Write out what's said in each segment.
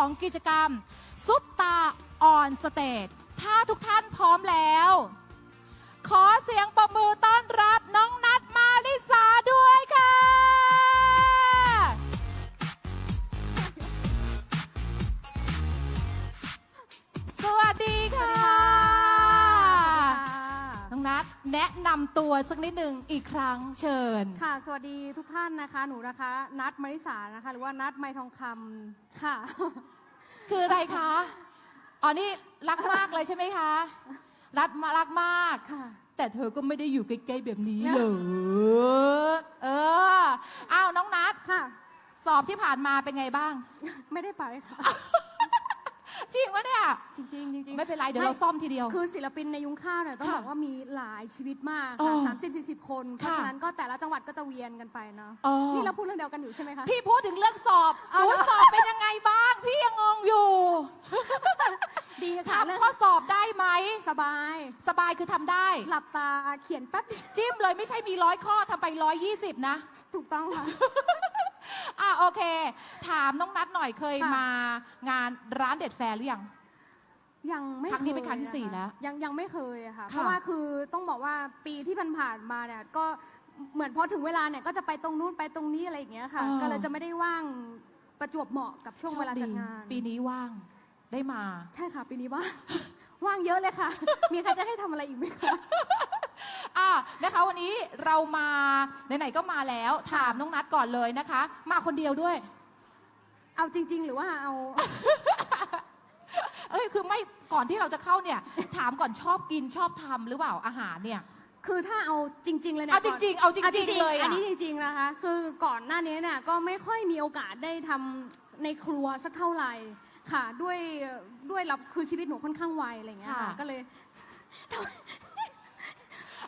ของกิจกรรม ซุปตาออนสเตจถ้าทุกท่านพร้อมแล้ว ขอเสียงประมือต้อนรับน้องนัท แนะนำตัวสักนิดหนึ่งอีกครั้งเชิญ ค่ะ สวัสดีทุกท่านนะคะ หนูนะคะ นัดมาริสานะคะ หรือว่านัดไมทองคำค่ะ คืออะไรคะ อ๋อ นี่รักมากเลยใช่ไหมคะ รักมารักมาก ค่ะ แต่เธอก็ไม่ได้อยู่ใกล้ๆแบบนี้เลยเออ อ้าว น้องนัทค่ะ สอบที่ผ่านมาเป็นไงบ้าง ไม่ได้ไปค่ะ จริงวะเนี่ยจริงๆจริงไม่เป็นไรเดี๋ยวเราซ่อมทีเดียว คือศิลปินในยุ้งข้าวเนี่ยต้องบอกว่ามีหลายชีวิตมากสามสิบสี่สิบคน เพราะฉะนั้นก็แต่ละจังหวัดก็จะเวียนกันไปเนาะนี่เราพูดเรื่องเดียวกันอยู่ใช่ไหมคะพี่พูดถึงเรื่องสอบหเอานูเหรอสอบเป็นยังไงบ้าง พี่ยังงงอยู่ ดีค่ะทำข้อสอบได้ไหมสบาย สบายคือทำได้ หลับตาเขียนแป๊บจิ้มเลยไม่ใช่มีร้อยข้อทำไปร้อยยี่สิบนะ ถูกต้องค่ะ อะโอเค ถามน้องนัดหน่อยเคยค่ะ มางานร้านเด็ดแฟร์หรือยัง ยังไม่ครั้งนี้ยเป็นครั้งที่สี่ะะแล้วยังยังไม่เคยอะค่ะ ค่ะเพราะว่าคือต้องบอกว่าปีที่ผ่านๆมาเนี่ยก็เหมือนพอถึงเวลาเนี่ยก็จะไปตรงนู้นไปตรงนี้อะไรอย่างเงี้ยค่ะอ๋อก็เลยจะไม่ได้ว่างประจวบเหมาะกับช่วงเวลาจัดงาน ปีนี้ว่างได้มา ใช่ค่ะปีนี้ว่าง ว่างเยอะเลยค่ะ มีใครจะให้ทำอะไรอีกไหมคะ อะนะคะวันนี้เรามาไหนๆก็มาแล้วถามน้องนัดก่อนเลยนะคะ มาคนเดียวด้วย เอาจริง ๆ หรือว่าเอา เอ้ยคือไม่ก่อนที่เราจะเข้าเนี่ย ถามก่อนชอบกินชอบทำหรือเปล่าอาหารเนี่ย คือถ้าเอาจริง ๆ เลยนะเอาจริงๆเอาจริงๆะเลยอะ อันนี้จริงๆนะคะ คือก่อนหน้านี้เนี่ยก็ไม่ค่อยมีโอกาสได้ทำในครัวสักเท่าไหร่ค่ะ ด้วย ด้วยเราคือชีวิตหนูค่อนข้างไวอะไรอย่างเงี้ยค่ะก็เลย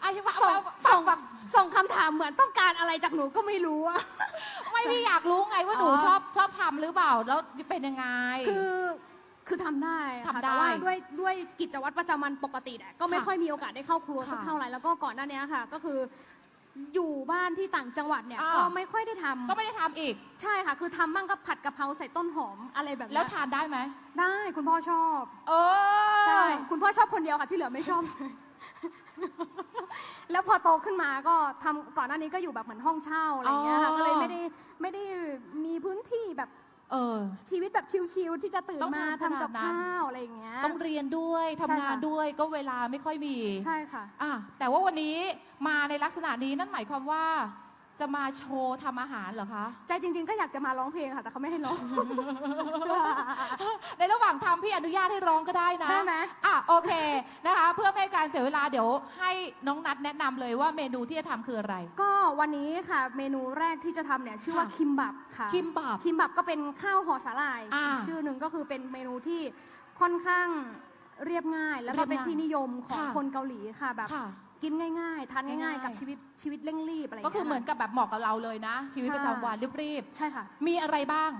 อะใช่ปะส่งเอาฟัส่งงฟังส่งคำถามเหมือนต้องการอะไรจากหนูก็ไม่รู้อะ ไม่พี่อยากรู้ไงว่าหนูอ๋อ ชอบชอบทำหรือเปล่าแล้วเป็นยังไง คือคือทำได้ค่ะทำได้แต่ว่าด้วยด้วยกิจวัตรประจำวันปกติเนี่ยก็ไม่ค่ะค่อยมีโอกาสได้เข้าครัวค่ะสักเท่าไหร่แล้วก็ก่อนหน้านี้ค่ะ ก็คือ อยู่บ้านที่ต่างจังหวัดเนี่ยอ่า ก็ไม่ค่อยได้ทำก็ไม่ได้ทำอีก ใช่ค่ะ คือทำบ้างก็ผัดกะเพราใส่ต้นหอมอะไรแบบแล้เนี้วยทานได้ไหมได้คุณพ่อชอบเออ ใช่คุณพ่อชอบคนเดียวค่ะที่เหลือไม่ชอบ แล้วพอโตขึ้นมาก็ทำก่อนหน้านี้ก็อยู่แบบเหมือนห้องเช่าอะไรอย่างเงี้ยค่ะอ๋อ ก็เลยไม่ได้ไม่ได้มีพื้นที่แบบ เออ ชีวิตแบบชิลๆที่จะตื่นต้องมาทำทำกับขนาดนั้น ข้าวอะไรอย่างเงี้ย ต้องเรียนด้วยทำใช่งานค่ะ ด้วยก็เวลาไม่ค่อยมีใช่ค่ะ อะแต่ว่าวันนี้มาในลักษณะนี้นั่นหมายความว่า จะมาโชว์ทำอาหารเหรอคะ ใจจริง ๆ ก็อยากจะมาร้องเพลงค่ะ แต่เขาไม่ให้ร้อง ในระหว่างทำพี่อนุญาตให้ร้องก็ได้นะได้ไหม อะโอเคนะคะ เพื่อไม่ให้การเสียเวลาเดี๋ยวให้น้องนัดแนะนำเลยว่าเมนูที่จะทำคืออะไร ก็วันนี้ค่ะ เมนูแรกที่จะทำเนี่ยชื่อว่าค่ะ คิมบับค่ะ คิมบับ คิมบับก็เป็นข้าวห่อสาหร่ายอ่าอีกชื่อหนึ่งก็คือเป็นเมนูที่ค่อนข้างเรียบง่าย แล้วก็เป็นเรียบง่ายที่นิยมของค่ะคนเกาหลีค่ะแบบ ค่ะ กินง่ายๆ ทานง่ายง่ายๆ กับชีวิตชีวิตเร่งรีบอะไรย่างก็งี้ยคือเหมือนกับแบบเหมาะกับเราเลยนะ ชีวิตประจำวันรีบใช่ค่ะ ๆมีอะไรบ้าง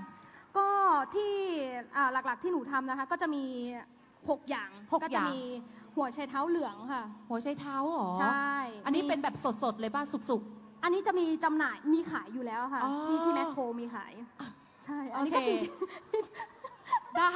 ก็ที่อ่าหลักๆที่หนูทำนะคะ ก็จะมี 6 อย่างหกก็อจะย่าง มีหัวไชเท้าเหลืองค่ะ หัวไชเท้าเหรอใช่อันนี้มีเป็นแบบสดๆเลยป่ะสุก อันนี้จะมีจำหน่ายมีขายอยู่แล้วค่ะ อ๋อที่ที่แมคโครมีขาย ใช่ อันนี้ก็โอเค จริงๆได้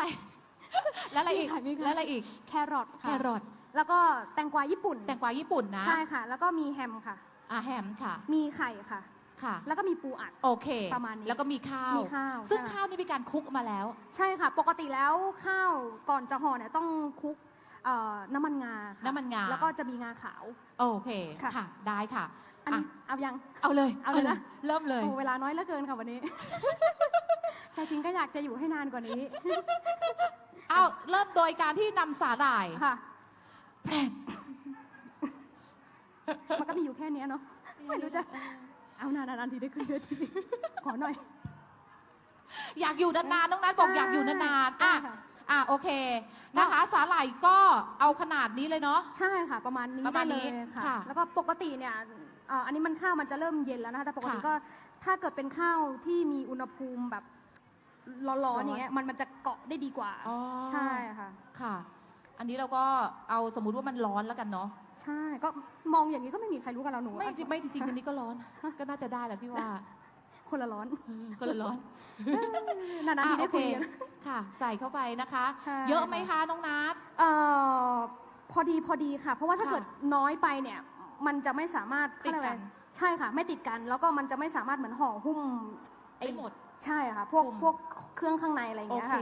แล้วอะไรอีกมีค่ะมีค่ะแล้วอะไรอีก แครอทแคค่ะรอท แล้วก็แตงกวาญี่ปุ่นแตงกวาญี่ปุ่นนะใช่ค่ะ แล้วก็มีแฮมค่ะ อะแฮมค่ะ มีไข่ค่ะ ค่ะ แล้วก็มีปูอัด โอเคประมาณนี้แล้วก็มีข้าวมีข้าวซึ่งใช่ ข้าวนี่มีการคลุกมาแล้ว ใช่ค่ะ ปกติแล้วข้าวก่อนจะห่อเนี่ยต้องคลุกเอ่อน้ำมันงาค่ะน้ำมันงา แล้วก็จะมีงาขาว โอเคค่ะค่ะได้ค่ะอันนี้อะเอายัง เอาเลยเอาเลยนะ เริ่มเลย โอ้เวลาน้อยเหลือเกินค่ะวันนี้ แต่จริงก็อยากจะอยู่ให้นานกว่านี้ เอาเริ่มโดยการที่นำสาหร่าย ค่ะ แพรมมันก็มีอยู่แค่เนี้ยเนาะไม่รู้จะเอานานๆทีได้ขึ้นเวทีขอหน่อย อยากอยู่นานๆน้องนัทบอกใช่อยากอยู่นานๆอะใช่ค่ะอะโอเคนะคะ สาหร่ายก็เอาขนาดนี้เลยเนาะ ใช่ค่ะประมาณนี้ประมาได้ณเลนี้ยค่ะ ค่ะ แล้วก็ปกติเนี่ยเอ่ออันนี้มันข้าวมันจะเริ่มเย็นแล้วนะคะแต่ปกติค่ะก็ถ้าเกิดเป็นข้าวที่มีอุณหภูมิแบบร้อนๆร้อนอย่างเงี้ยมันมันจะเกาะได้ดีกว่า อ๋อ ใช่ค่ะ ค่ะ อันนี้เราก็เอาสมมุติว่ามันร้อนแล้วกันเนาะใช่ ก็มองอย่างนี้ก็ไม่มีใครรู้กันเราหนูไม่จริงไม่จริงๆอันนี้ก็ร้อน ก็น่าจะได้แหละพี่ว่าคนละร้อนคนละร้อน นานๆทีได้อะโอคุยเคกัน ค่ะ ใส่เข้าไปนะคะ ใช่ เยอะไหมคะน้องนัท เอ่อพอดีพอดีค่ะ เพราะว่าถ้าค่ะเกิดน้อยไปเนี่ย มันจะไม่สามารถติดกัน เขาเรียอะไรใช่ค่ะ ไม่ติดกัน แล้วก็มันจะไม่สามารถเหมือนห่อหุ้มอ้ได้หมด ใช่ค่ะ พวกคุมพวกเครื่องข้างในอะไรอย่างโอเงี้ยเคค่ะ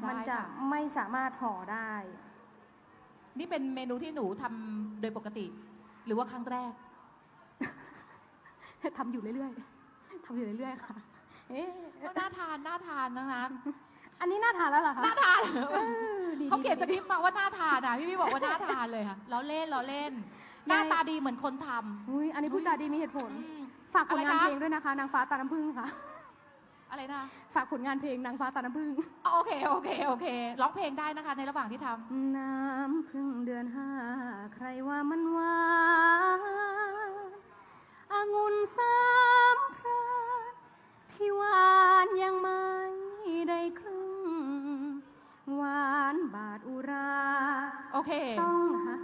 ได้มันจะค่ไม่สามารถห่อได้ นี่เป็นเมนูที่หนูทำโดยปกติ หรือว่าครั้งแรก ทำอยู่เรื่อยๆทำอยู่เรื่อยๆค่ะ เอ๊ะก็น่าทานน่าทานน้องนัทอันนี้น่าทานแล้วเหรอคะน่าทานดีเขาเขียนสดีคริปต์มาว่าน่าทานอะพี่พี่บอกว่าน่าทานเลยค่ะล้อเล่นล้อเล่น หน้าตาดีเหมือนคนทำ อุ๊ยอันนี้พูดจาดีมีเหตุผล อืมฝากผลงานอะไรคะ เพลงด้วยนะคะ นางฟ้าตาน้ำผึ้งค่ะ อะไรนะฝากผลงานเพลงนางฟ้าตาน้ำผึ้งโอเค โอเค โอเค ร้องเพลงได้นะคะ ในระหว่างที่ทำ น้ำพึ่งเดือนห้า ใครว่ามันหวานองุ่นสามพรานที่หวานยังไม่ได้ครึ่ง หวานบาดอุรา โอเค ต้องฮะ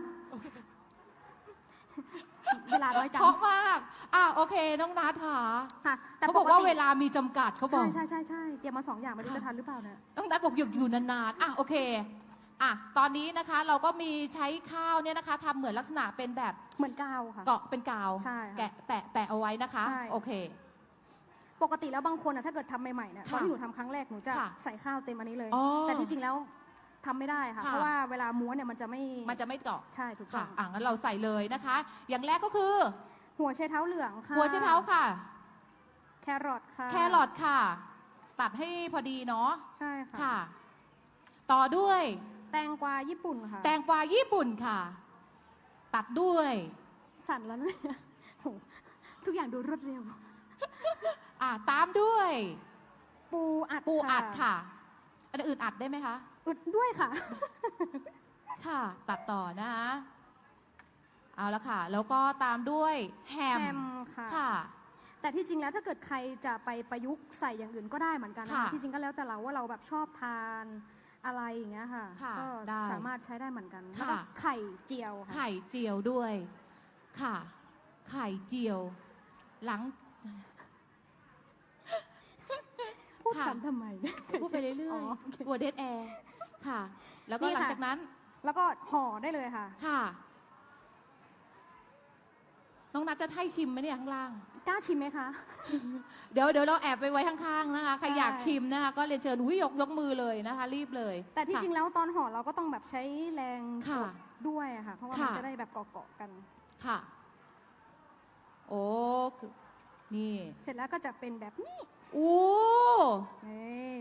เวลาน้อยจัง เพราะมากอะโอ เคน้องนัทค่ะค่ะเขาบอกว่าเวลามีจำกัดเขาบใช่อกใช่ใช่ใช่เตรียมมาสองอย่างไม่รู้ค่ะ จะทันหรือเปล่าเนี่ย น้องนัทบอกอยู่อยู่นานๆ อะโอเค อะตอนนี้นะคะเราก็มีใช้ข้าวเนี่ยนะคะทำเหมือนลักษณะเป็นแบบเหมือนกาวค่ะ เกาะเป็นกาว ใช่ค่ะแกะแปะแปะเอาไว้นะคะ ใช่ โอเค ปกติแล้วบางคนอะถ้าเกิดทำใหม่ๆเนี่ยตค่ะอนที่หนูทำครั้งแรกหนูจะค่ะใส่ข้าวเต็มอันนี้เลย อ๋อแต่ที่จริงแล้วทำไม่ได้ค่ะ ค่ะ เพราะว่าเวลาม้วนเนี่ยมันจะไม่มันจะไม่เกาะ ใช่ถูกต้ค่ะองอะงั้นเราใส่เลยนะคะ อย่างแรกก็คือ หัวไชเท้าเหลืองค่ะหัวไชเท้าค่ะ แครอทค่ะ แครอทค่ะ ตัดให้พอดีเนาะใช่ค่ะ ค่ะ ต่อด้วย แตงกวาญี่ปุ่นค่ะ แตงกวาญี่ปุ่นค่ะ ตัดด้วย สั่นแล้วเนี่ยโหทุกอย่างดูรวดเร็ว อะตามด้วย ปูอัดปูอัดค่ะ อันอื่นอัดได้ไหมคะ อึดด้วยค่ะ ค่ะ ตัดต่อนะคะ เอาละค่ะ แล้วก็ตามด้วยแฮมแฮมค่ะ ค่ะ แต่ที่จริงแล้วถ้าเกิดใครจะไปประยุกต์ใส่อย่างอื่นก็ได้เหมือนกันนะค่ะคะที่จริงก็แล้วแต่เราว่าเราแบบชอบทานอะไรอย่างเงี้ยค่ะค่ะก็ได้สามารถใช้ได้เหมือนกันค่ะแล้วก็ไข่เจียวค่ะ ไข่เจียวด้วยค่ะ ไข่เจียว หลัง พูดค่ะ ซ้ำทำไม พูดไปเรื่อ๋อยอโอเคๆกลัวเดดแอร์ค่ะ แล้วก็นี่หลังค่ะ จากนั้นแล้วก็ห่อได้เลยค่ะ ค่ะ น้องนัทจะให้ชิมไหมเนี่ยข้างล่าง กล้าชิมไหมคะ เดี๋ยวเดี๋ยวเราแอบไปไว้ข้างๆนะคะใครใช่อยากชิมนะคะ ก็เรียนเชิญอุ้ยยกยกมือเลยนะคะ รีบเลยแต่ที่ค่ะจริงแล้วตอนห่อเราก็ต้องแบบใช้แรงค่ะกดด้วยอะค่ะ เพราะว่าค่ะมันจะได้แบบเกาะๆกัน ค่ะ โอ้คือนี่เสร็จแล้วก็จะเป็นแบบนี้โอ้นี่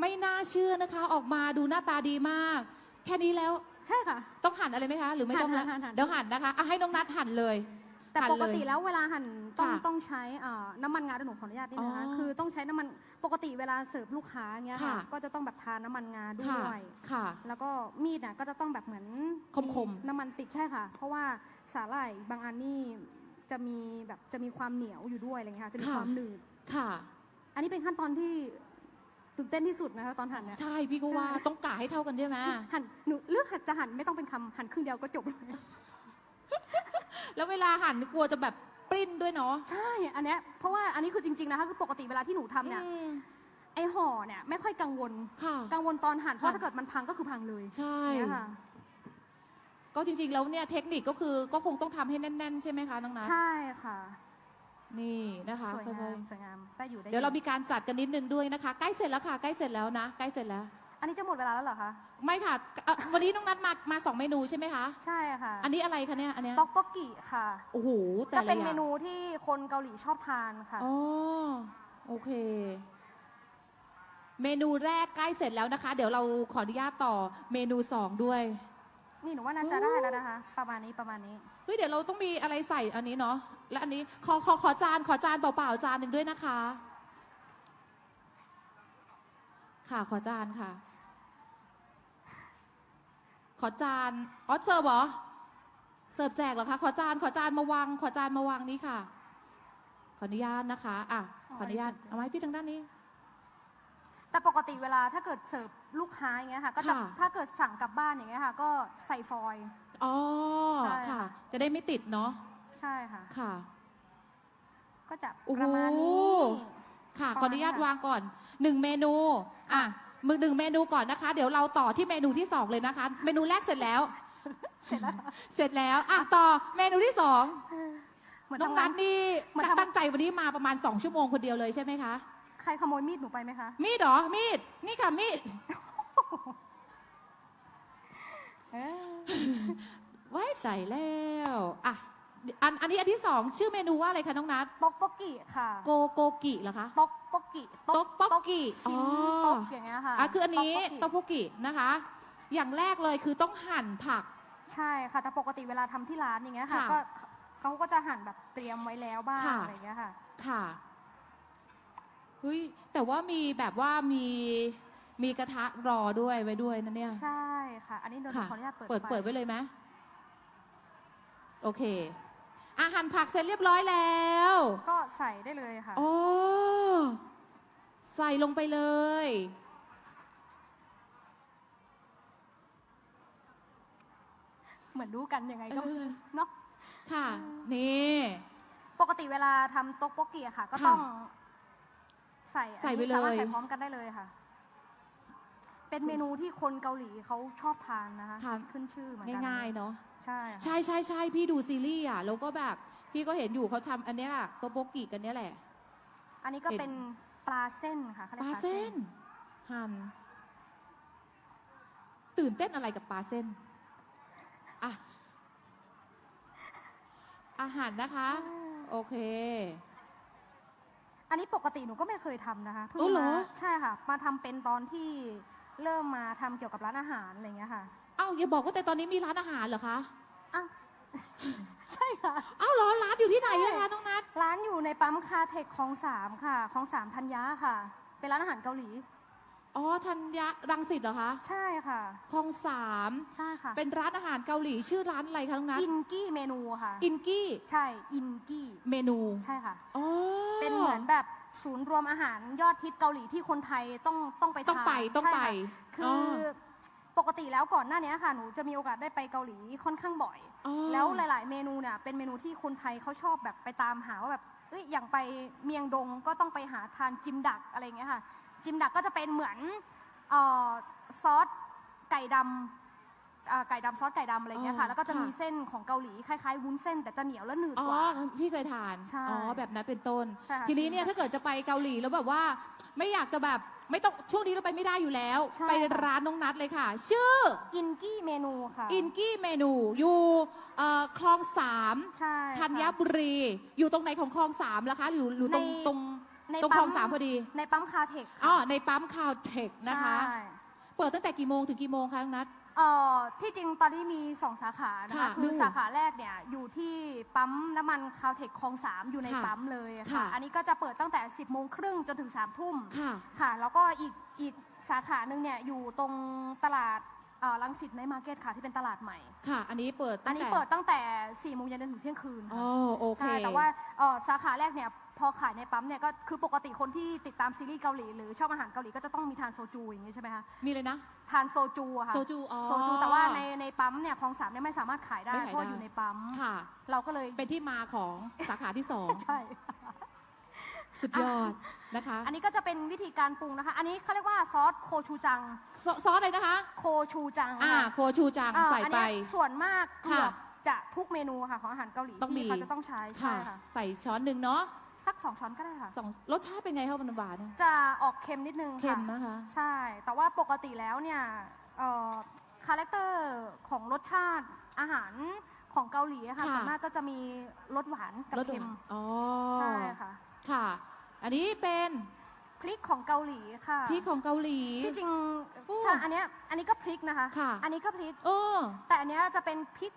ไม่น่าเชื่อนะคะ ออกมาดูหน้าตาดีมาก แค่นี้แล้วใช่ค่ะ ต้องหั่นอะไรไหมคะ หรือไม่ต้องแล้วหั่นหั่นหั่น เดี๋ยวหั่นนะคะอะให้น้องนัทหั่นเลย แต่หั่นปเลยกติแล้วเวลาหั่นต้องค่ะต้องใช้อ่าน้ำมันงาด้วยหนูขออนุญาตนิดนึงนะคะอ๋อคือต้องใช้น้ำมันปกติเวลาเสิร์ฟลูกค้าเงี้ยค่ะ ค่ะ ก็จะต้องแบบทานน้ำมันงาด้ค่ะวย ค่ะ แล้วก็มีดน่ะก็จะต้องแบบเหมือนคมๆน้ำมันติดใช่ค่ะ เพราะว่าสาหร่ายบางอันนี่จะมีแบบจะมีความเหนียวอยู่ด้วยอะไรเงี้ยค่ะจะมีค่ะ ความหนืด ค่ะ อันนี้เป็นขั้นตอนที่ตื่นเต้นที่สุดนะคะตอนหั่นเนี่ยใช่พี่ก็ว่าใช่ต้องกะให้เท่ากันใช่ไหมหั่นหนูเลือกหั่นจะหั่นไม่ต้องเป็นคำหั่นครึ่งเดียวก็จบเลย แล้วเวลาหั่นกลัวจะแบบปริ้นด้วยเนาะใช่ อันเนี้ยเพราะว่าอันนี้คือจริงๆนะคะคือปกติเวลาที่หนูทำเนี่ย อืมไอห่อเนี่ยไม่ค่อยกังวล ค่ะ กังวลตอนหั่นเพราะค่ะถ้าเกิดมันพังก็คือพังเลยใช่ เนี่ยค่ะ ก็จริงๆ แล้วเนี่ยเทคนิคก็คือก็คงต้องทำให้แน่น ๆ ใช่ไหมคะน้องนัทใช่ค่ะ นี่นะคะสวยค่งาอยม สวยงามได้อยู่ได้ๆเดี๋ยวเรามีการจัดกันนิดนึงด้วยนะคะ ใกล้เสร็จแล้วค่ะ ใกล้เสร็จแล้วนะ ใกล้เสร็จแล้ว อันนี้จะหมดเวลาแล้วเหรอคะ ไม่ค่ะเอ่อวันนี้น้องนัทมามาสองเมนูใช่ไหมคะ ใช่ค่ะอันนี้อะไรคะเนี่ยอันเนี้ยต็อกโกกิค่ะโอ้โหแต่จะละเป็นอย่าเมงนูที่คนเกาหลีชอบทานค่ะ อ๋อโอเค เมนูแรกใกล้เสร็จแล้วนะคะ เดี๋ยวเราขออนุญาตต่อเมนูสองด้วย นี่หนูว่าน่าจะได้แล้วนะคะ ประมาณนี้ประมาณนี้ เฮ้ยเดี๋ยวเราต้องมีอะไรใส่อันนี้เนาะและอันนี้ขอขอขอจานขอจานเปล่าๆจานหนึ่งด้วยนะคะ ค่ะขอจานค่ะ ขอจานอ๋อเสิร์ฟเหรอ เสิร์ฟแจกเหรอคะ ขอจาน ขอจานมาวาง ขอจานมาวางนี้ค่ะ ขออนุญาตนะคะ อะ ขออนุญาต เอาไว้พี่ทางด้านนี้ แต่ปกติเวลาถ้าเกิดเสิร์ฟลูกค้าอย่างเงี้ยค่ะ ก็จะค่ะ ถ้าเกิดสั่งกลับบ้านอย่างเงี้ยค่ะ ก็ใส่ฟอยล์ อ๋อ ใช่ ค่ะ จะได้ไม่ติดเนาะ ใช่ค่ะ ค่ะ ก็จะโอ้โหประมาณนี้ค่ะประขมาอณอนุญาตนั้นค่ะ วางก่อนหนึ่งเมนู อะ มือหนึ่งเมนูก่อนนะคะ เดี๋ยวเราต่อที่เมนูที่สองเลยนะคะ เมนูแรกเสร็จแล้ว เสร็จแล้วเสร็จแล้วอะต่อเมนูที่สองเหมือนน้องทำนังานทนี่เหมือนทำ ตั้งใจวันนี้มาประมาณสองชั่วโมงคนเดียวเลยใช่ไหมคะ ใครขโมยมีดหนูไปไหมคะ มีดเหรอ มีด นี่ค่ะมีดเออไว้ใจแล้ว อะ อันอันนี้อันที่สองชื่อเมนูว่าอะไรคะน้องนัทตกโปกกิค่ะโกโกกิเหรอคะตกโปกกิต๊อกโป๊กกิชิ้นอ๋อตกอย่างเงี้ยค่ะอะคืออันนี้ต๊ต๊ออกกโปกินะคะ อย่างแรกเลยคือต้องหั่นผัก ใช่ค่ะแต่ปกติเวลาทำที่ร้านอย่างเงี้ยค่ะค่ะก็เขาก็จะหั่นแบบเตรียมไว้แล้วบ้างค่ะ อะไรอย่างเงี้ยค่ะ ค่ะเฮ้ยแต่ว่ามีแบบว่ามีมีกระทะรอด้วยไว้ด้วยนะเนี่ย ใช่ค่ะ อันนี้เดี๋ยวหนูค่ะขออนุญาตเปิดเปิดไฟ เปิดไว้เลยไหมโอเค อาหารผักเสร็จเรียบร้อยแล้ว ก็ใส่ได้เลยค่ะ โอ้ ใส่ลงไปเลย เหมือนรู้กันยังไงก็เออ เนาะค่ะ นี่ ปกติเวลาทำโต๊กโปกกิอะค่ะ ก็ค่ะต้อง ใส่ใส่อันไปนี้สามารถเลยใส่พร้อมกันได้เลยค่ะ เป็นเมนูที่คนเกาหลีเขาชอบทานนะคะ ทาน ขึ้นชื่อเหมือนกัน ง่ายๆเนาะ ใช่ค่ะ ใช่ใช่ใช่พี่ดูซีรีส์อะแล้วก็แบบพี่ก็เห็นอยู่เขาทำอันเนี้ยแหละโตโบกิกันเนี้ยแหละ อันนี้ก็เห็นเป็นปลาเส้นค่ะเขาปเรียกลาเส้น หั่นตื่นเต้นอะไรกับปลาเส้นอะอาหารนะคะ โอเค อันนี้ปกติหนูก็ไม่เคยทำนะคะเพิ่งอ๋อเหรอมาใช่ค่ะ มาทำเป็นตอนที่เริ่มมาทำเกี่ยวกับร้านอาหารอะไรอย่างเงี้ยค่ะเอ้า อย่าบอกว่าแต่ตอนนี้มีร้านอาหารเหรอคะอ้าวใช่ค่ะเอ้าเหรอร้านอยู่ที่ไหนอะคะน้องนัทร้านอยู่ในปั๊มคาเทคคลองสามค่ะคลองสามธัญญาค่ะ เป็นร้านอาหารเกาหลี อ๋อธัญญะรังสิตเหรอคะใช่ค่ะ คลองสามใช่ค่ะ เป็นร้านอาหารเกาหลีชื่อร้านอะไรคะน้องนัทอินกี้เมนูค่ะ อินกี้ใช่ อินกี้ เมนูใช่ค่ะ อ๋อเป็นเหมือนแบบศูนย์รวมอาหารยอดฮิตเกาหลีที่คนไทยต้องต้องไปต้องทานไปต้องไป ใช่ค่ะคืออ ปกติแล้วก่อนหน้านี้ค่ะหนูจะมีโอกาสได้ไปเกาหลีค่อนข้างบ่อย อ๋อ แล้วหลาย ๆ เมนูเนี่ยเป็นเมนูที่คนไทยเขาชอบแบบไปตามหาว่าแบบเอ้ยอย่างไปเมียงดงก็ต้องไปหาทานจิมดักอะไรอย่างเงี้ยค่ะ จิมดักก็จะเป็นเหมือนเออซอสไก่ดำอ่าไก่ดำซอสไก่ดำอะไรอย่างเงี้ยค่ะ อ๋อแล้วก็จะค่ะ มีเส้นของเกาหลีคล้ายๆวุ้นเส้นแต่จะเหนียวและหนืดอ๋อกว่า พี่เคยทานใช่อ๋อแบบนั้นเป็นต้น ใช่ค่ะทีนี้เนี่ยถ้าเกิดจะไปเกาหลีแล้วแบบว่า ไม่อยากจะแบบ ไม่ต้องช่วงนี้เราไปไม่ได้อยู่แล้ว ใช่ไปค่ะ ร้านน้องนัดเลยค่ะ ชื่ออินกี้เมนูค่ะอินกี้เมนูอยู่เอ่อคลองสามใช่ธัญค่ะบุรี อยู่ตรงไหนของคลองสามล่ะคะอยู่อยู่ตรงใน ตรง ในตรงคลองสามพอดี ในปั๊มคาเทคอ๋อค่ะในปั๊มคาวเทคนะคะ ใช่เปิดตั้งแต่กี่โมงถึงกี่โมงคะน้องนัด เอ่อที่จริงตอนนี้มีสองสาขานะคะค่ะคือดูสาขาแรกเนี่ยอยู่ที่ปั๊มน้ำมันคาวเทคคลองสามอยู่ในค่ะปั๊มเลยค่ะ ค่ะ อันนี้ก็จะเปิดตั้งแต่ 10บโมงครึ่งจนถึง3ามทุ่มค่ะ ค่ะ แล้วก็อีกอีกสาขาหนึ่งเนี่ยอยู่ตรงตลาดเอ่อลังสิตในมาร์เก็ตค่ะที่เป็นตลาดใหม่ ค่ะ อันนี้เปิดอัตั้นงนี้แต่เปิดตั้งแต่4ี่โมงเย็นจนถึงเที่ยงคืนอ๋ค่ะอโอเค ใช่ แต่ว่าเอ่อสาขาแรกเนี่ยพ อขายในปั๊มเนี่ยก็คือปกติคนที่ติดตามซีรีส์เกาหลีหรือชอบอาหารเกาหลีก็จะต้องมีทานโซจูอย่างนี้ใช่ไหมคะมีเลยนะ ทานโซจูอะค่ะโซจูอ๋อ โซจูแต่ว่าในในปั๊มเนี่ยคลองสามเนี่ยไม่สามารถขายได้ไม่ขายเพราะว่าได้อยู่ในปั๊มค่ะ เราก็เลยเป็นที่มาของสาขาที่สอง ใช่ สุดยอดนะคะ อันนี้ก็จะเป็นวิธีการปรุงนะคะ อันนี้เขาเรียกว่าซอสโคชูจัง ซอซอสอะไรนะคะ โคชูจังอ่า ค่ะโคชูจังอ่าใส่อันไป เนี้ยส่วนมากเกือบค่ะจะทุกเมนูค่ะของอาหารเกาหลีต้องมี ที่เขาจะต้องใช้ใช่ค่ะ ค่ะ ใส่ช้อนหนึ่งเนาะ สักสองช้อนก็ได้ค่ะ สองรสชาติเป็นไงคะมันหวานจะออกเค็มนิดนึงเค็ค่ะ มนะคะ ใช่ แต่ว่าปกติแล้วเนี่ยคาแรคเตอร์ของรสชาติอาหารของเกาหลีอะค่ะค่ะ ส่วนมากก็จะมีรสหวานกับรสหเค็มวานอ๋อใช่ค่ะ ค่ะ อันนี้เป็นพริกของเกาหลีค่ะพริกของเกาหลี ที่จริงโอ้ถ้าอันเนี้ยอันนี้ก็พริกนะคะค่ะ อันนี้ก็พริก เออแต่อันเนี้ยจะเป็นพริก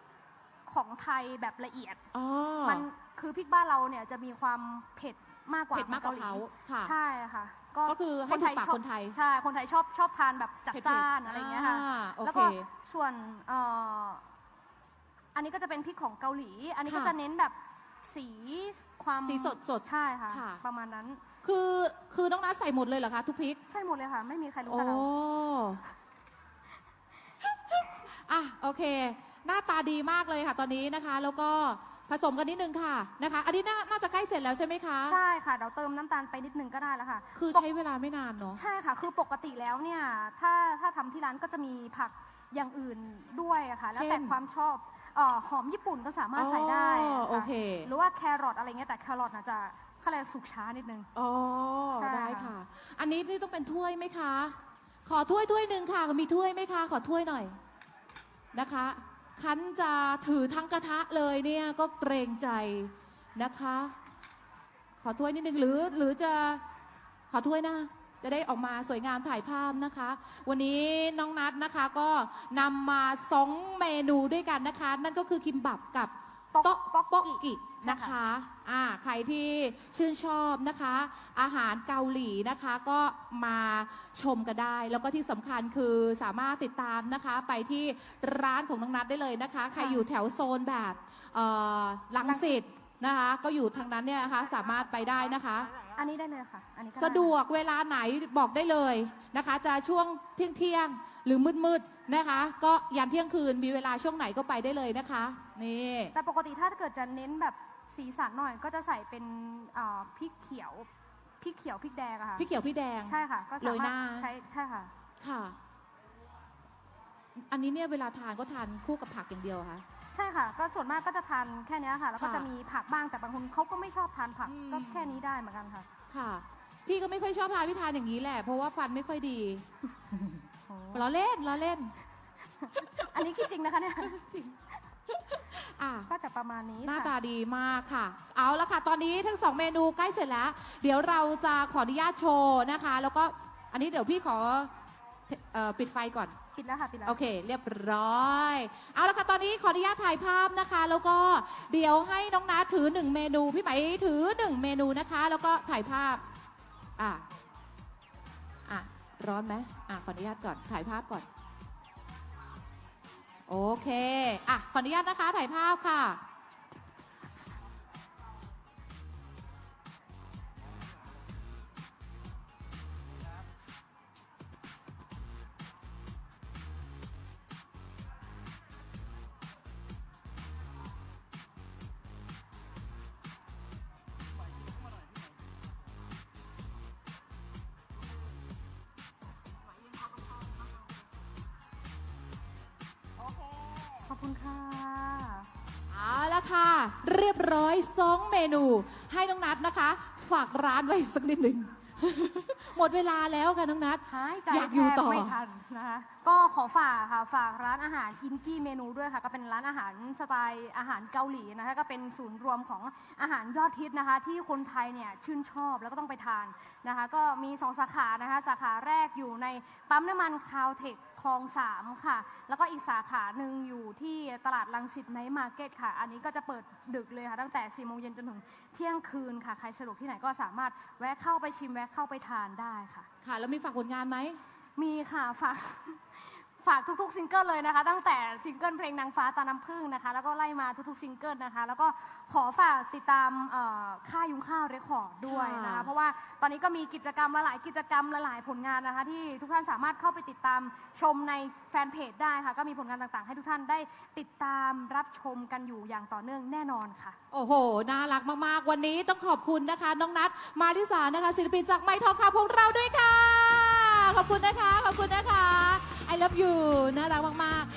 ของไทยแบบละเอียด อ๋อ มัน คือพริกบ้านเราเนี่ยจะมีความเผ็ดมากกว่าเผ็ดมากกว่าของเขาหลีค่ะ ใช่ค่ะ ก็คือให้ถูกปากชอบคนไทยใช่คนไทยชอบชอบทานแบบจัดเผ็ดๆจ้านอะไรอย่างเงี้ยค่ะอ่าโอแล้วเคก็ส่วนเอ่ออันนี้ก็จะเป็นพริกของเกาหลี อันนี้ก็ค่ะจะเน้นแบบสีความสีสดสดใช่ค่ะค่ะ ประมาณนั้น คือคือน้องนัทใส่หมดเลยเหรอคะทุกพริกใช่หมดเลยค่ะ ไม่มีใครรู้โอ้แต่เราอะโอเค หน้าตาดีมากเลยค่ะตอนนี้นะคะ แล้วก็ ผสมกันนิดนึงค่ะนะคะ อันนี้น่าน่าจะใกล้เสร็จแล้วใช่ไหมคะ ใช่ค่ะเดี๋ยวเติมน้ำตาลไปนิดนึงก็ได้แล้วค่ะคือใช้เวลาไม่นานเนาะ ใช่ค่ะ คือปกติแล้วเนี่ย ถ้าถ้าทำที่ร้านก็จะมีผักอย่างอื่นด้วยอะค่ะ แล้วแต่เช่น ความชอบเอ่อหอมญี่ปุ่นก็สามารถใส่ได้อ๋อค่ะโอเค หรือว่าแครอทอะไรเงี้ยแต่แครอทน่ะจะเขาเรียกสุกช้านิดนึง อ๋อ ใช่ ได้ค่ะค่ะ อันนี้นี่ต้องเป็นถ้วยไหมคะ ขอถ้วยถ้วยหนึ่งค่ะ มีถ้วยไหมคะ ขอถ้วยหน่อยนะคะ คันจะถือทั้งกระทะเลยเนี่ยก็เกรงใจนะคะ ขอถ้วยนิดนึงหรือหรือจะขอถ้วยนะจะได้ออกมาสวยงามถ่ายภาพนะคะ วันนี้น้องนัทนะคะก็นำมาสองเมนูด้วยกันนะคะ นั่นก็คือคิมบับกับป๊อกโต๊ะป๊อกป๊อกกิกิใช่ นะค่ะคะอ่าใครที่ชื่นชอบนะคะ อาหารเกาหลีนะคะก็มาชมกันได้ แล้วก็ที่สำคัญคือสามารถติดตามนะคะ ไปที่ร้านของน้องนัทได้เลยนะคะ ใครอยู่แถวโซนแบบเอ่อลังสิตนะคะ ก็อยู่ทางนั้นเนี่ยนะคะสามารถไปได้นะคะ อันนี้ได้เลยค่ะ อันนี้ก็ไสะดวกเวลาไหนบอกได้เลยนะคะ จะช่วงเที่ยงเที่ยงๆหรือมืดๆนะคะ ก็ยันเที่ยงคืนมีเวลาช่วงไหนก็ไปได้เลยนะคะ นี่ แต่ปกติถ้าเกิดจะเน้นแบบ สีสันหน่อยก็จะใส่เป็นอ่าพริกเขียวพริกเขียวพริกแดงอะค่ะพี่เขียวพี่แดง ใช่ค่ะ ก็สาโรยหมารน้าถใช้ใช่ค่ะ ค่ะ อันนี้เนี่ยเวลาทานก็ทานคู่กับผักอย่างเดียวค่ะ ใช่ค่ะ ก็ส่วนมากก็จะทานแค่เนี้ยค่ะ แล้วก็ค่ะจะมีผักบ้างแต่บางคนเขาก็ไม่ชอบทานผักอืม ก็แค่นี้ได้เหมือนกันค่ะค่ะ พี่ก็ไม่ค่อยชอบทานพี่ทานอย่างนี้แหละ เพราะว่าฟันไม่ค่อยดีโอ้ล้อเล่นล้อเล่น อันนี้คิดจริงนะคะเนี่ย อะ ก็จะประมาณนี้หน้าค่ะตาดีมากค่ะ เอาละค่ะ ตอนนี้ทั้งสองเมนูใกล้เสร็จแล้ว เดี๋ยวเราจะขออนุญาตโชว์นะคะ แล้วก็อันนี้เดี๋ยวพี่ขอเอ่อปิดไฟก่อน ปิดแล้วค่ะปิดแล้ว โอเค เรียบร้อย เอาละค่ะ ตอนนี้ขออนุญาตถ่ายภาพนะคะ แล้วก็เดี๋ยวให้น้องนัทถือหนึ่งเมนู พี่ไหมถือหนึ่งเมนูนะคะ แล้วก็ถ่ายภาพ อะ อะ ร้อนไหมอะ ขออนุญาตก่อน ถ่ายภาพก่อน โอเค อะ ขออนุญาตนะคะ ถ่ายภาพค่ะ สองเมนู ให้น้องนัทนะคะ ฝากร้านไว้สักนิดหนึ่ง หมดเวลาแล้วค่ะน้องนัท หายใจอยากอยู่แทบต่อไม่ทันนะคะก็ขอฝากค่ะฝากร้านอาหารอินกี้เมนูด้วยค่ะ ก็เป็นร้านอาหารสไตล์อาหารเกาหลีนะคะก็เป็นศูนย์รวมของอาหารยอดฮิตนะคะ ที่คนไทยเนี่ยชื่นชอบแล้วก็ต้องไปทานนะคะ ก็มีสองสาขานะคะ สาขาแรกอยู่ในปั๊มน้ำมันคาวเทคค ลองสามค่ะ แล้วก็อีกสาขาหนึ่งอยู่ที่ตลาดลังสิตไนท์มาร์เก็ตค่ะ อันนี้ก็จะเปิดดึกเลยค่ะ ตั้งแต่4ี่โมงเย็นจนถึงเที่ยงคืนค่ะ ใครสะดวกที่ไหนก็สามารถแวะเข้าไปชิมแวะเข้าไปทานได้ค่ะ ค่ะ แล้วมีฝากผลงานไหม มีค่ะฝาก ฝากทุกๆซิงเกิลเลยนะคะ ตั้งแต่ซิงเกิลเพลงนางฟ้าตาน้ำผึ้งนะคะ แล้วก็ไล่มาทุกๆซิงเกิลนะคะ แล้วก็ขอฝากติดตามเอ่อค่ายยุ้งข้าวเรคคอร์ดด้วยนะคะ ค่ะ เพราะว่าตอนนี้ก็มีกิจกรรมหลายๆกิจกรรมหลายๆผลงานนะคะ ที่ทุกท่านสามารถเข้าไปติดตามชมในแฟนเพจได้ค่ะ ก็มีผลงานต่างๆ ให้ทุกท่านได้ติดตามรับชมกันอยู่อย่างต่อเนื่องแน่นอนค่ะ โอ้โห น่ารักมาก ๆ วันนี้ต้องขอบคุณนะคะ น้องนัทมาริสานะคะศิลปินจากไมทองคำของเราด้วยค่ะ ขอบคุณนะคะ ขอบคุณนะคะ I love you น่ารักมาก ๆ